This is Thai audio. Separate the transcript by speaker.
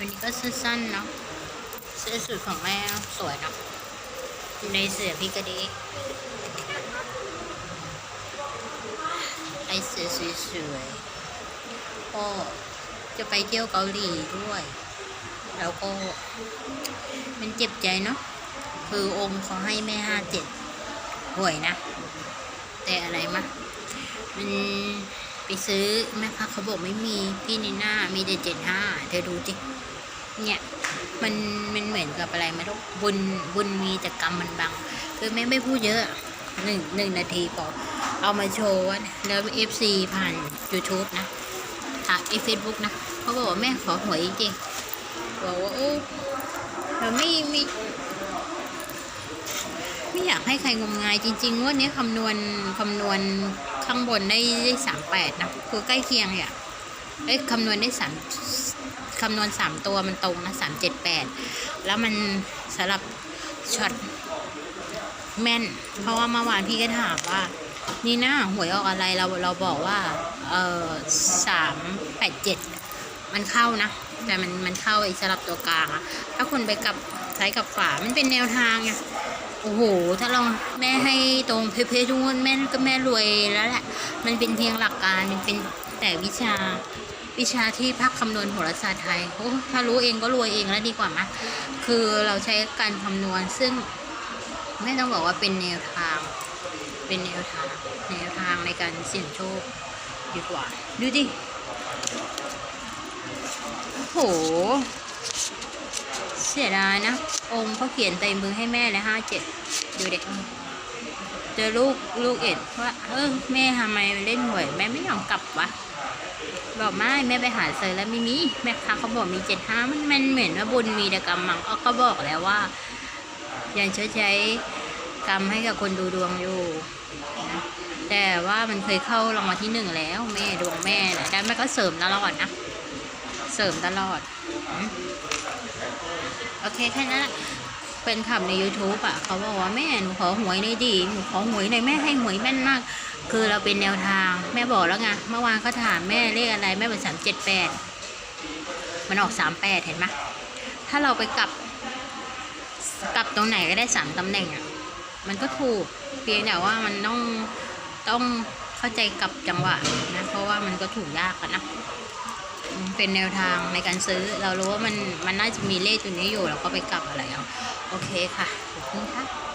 Speaker 1: วันนี้ก็สั้นๆเนาะเสื้อสูทของแม่สวยเนาะในเสื้อพี่กระดิกไอเสื้อสวยๆก็จะไปเที่ยวเกาหลีด้วย แล้วก็ มันเจ็บใจเนาะคือองค์เขาให้แม่ห้าเจ็ดหวยนะ แต่อะไรมะมันไปซื้อแม่ค้าเขาบอกไม่มีพี่นิน่ามีแต่เจ็ดห้าเธอดูจิ เนี่ยมันมันเหมือนกับอะไรไม่รู้บุญบุญมีแต่กรรมมันบัง คือแม่ไม่พูดเยอะหนึ่งหนึ่งนาทีพอเอามาโชว์ว่าแล้วเอฟซีผ่าน YouTube นะทางเฟซบุ๊กนะเขาบอกว่าแม่ขอหวยจริงบอกว่าโอ้เราไม่ไม่ไม่อยากให้ใครงมงายจริงๆงว่านี้คำนวณคำนวณข้างบนได้ได้สามแปดนะคือใกล้เคียงเนี่ยเอ้ยคำนวณได้สาม คำนวณสามตัวมันตรงนะสามเจ็ดแปดแล้วมันสลับช็อตแม่น เพราะว่าเมื่อวานพี่ก็ถามว่า นี่นะหวยออกอะไรเราเราบอกว่า เออสามแปดเจ็ดมันเข้านะ แต่มันมันเข้าไอ้สลับตัวกลางอะถ้าคนไปกับซ้ายกับขวามันเป็นแนวทางไงโอ้โห ถ้าเราแม่ให้ตรงเพเพทุกคนแม่ก็แม่รวยแล้วแหละ มันเป็นเพียงหลักการ มันเป็น แต่วิชาวิชาที่พักคำนวณโหราศาสตร์ไทยโอ้ถ้ารู้เองก็รวยเองแล้วดีกว่ามะคือเราใช้การคำนวณซึ่งไม่ต้องบอกว่าเป็นแนวทาง เป็นแนวทาง แนวทางในการเสี่ยงโชคดีกว่า ดูดิโอ้โหเสียดายนะ องค์เขาเขียนเต็มมือให้แม่เลยห้าเจ็ดดูเด็ก เจอลูกลูกเอ็ดว่าเออแม่ทำไมเล่นหวยแม่ไม่ยอมกลับวะบอกไม่แม่ไปหาเซอร์แล้วไม่มีแม่ค้าเขาบอกมีเจ็ดห้ามันมันเหมือนว่าบุญมีแต่กรรมมังเอาก็บอกแล้วว่ายังชดใช้กรรมให้กับคนดูดวงอยู่นะแต่ว่ามันเคยเข้ารางวัลที่หนึ่งแล้ว แม่ดวงแม่นะแล้วแม่ก็เสริมตลอดนะเสริมตลอด โอเคแค่นั้นแหละ เป็นคำใน YouTube อะเขาบอกว่าแม่หนูขอหวยหน่อยดิหนูขอหวยหน่อยแม่ให้หวยแม่นมาก คือเราเป็นแนวทางแม่บอกแล้วไงเมื่อวานเขาถามแม่เลขอะไรแม่บอกสามเจ็ดแปดมันออกสามแปดเห็นไหมถ้าเราไปกลับกลับตรงไหนก็ได้สามตำแหน่งอะมันก็ถูกเพียงแต่ว่ามันต้องต้องเข้าใจกับจังหวะนะเพราะว่ามันก็ถูกยากอะนะ เป็นแนวทางในการซื้อ เรารู้ว่ามันมันน่าจะมีเลขตัวนี้อยู่เราก็ไปกลับอะไรเอาโอเคค่ะขอบคุณค่ะ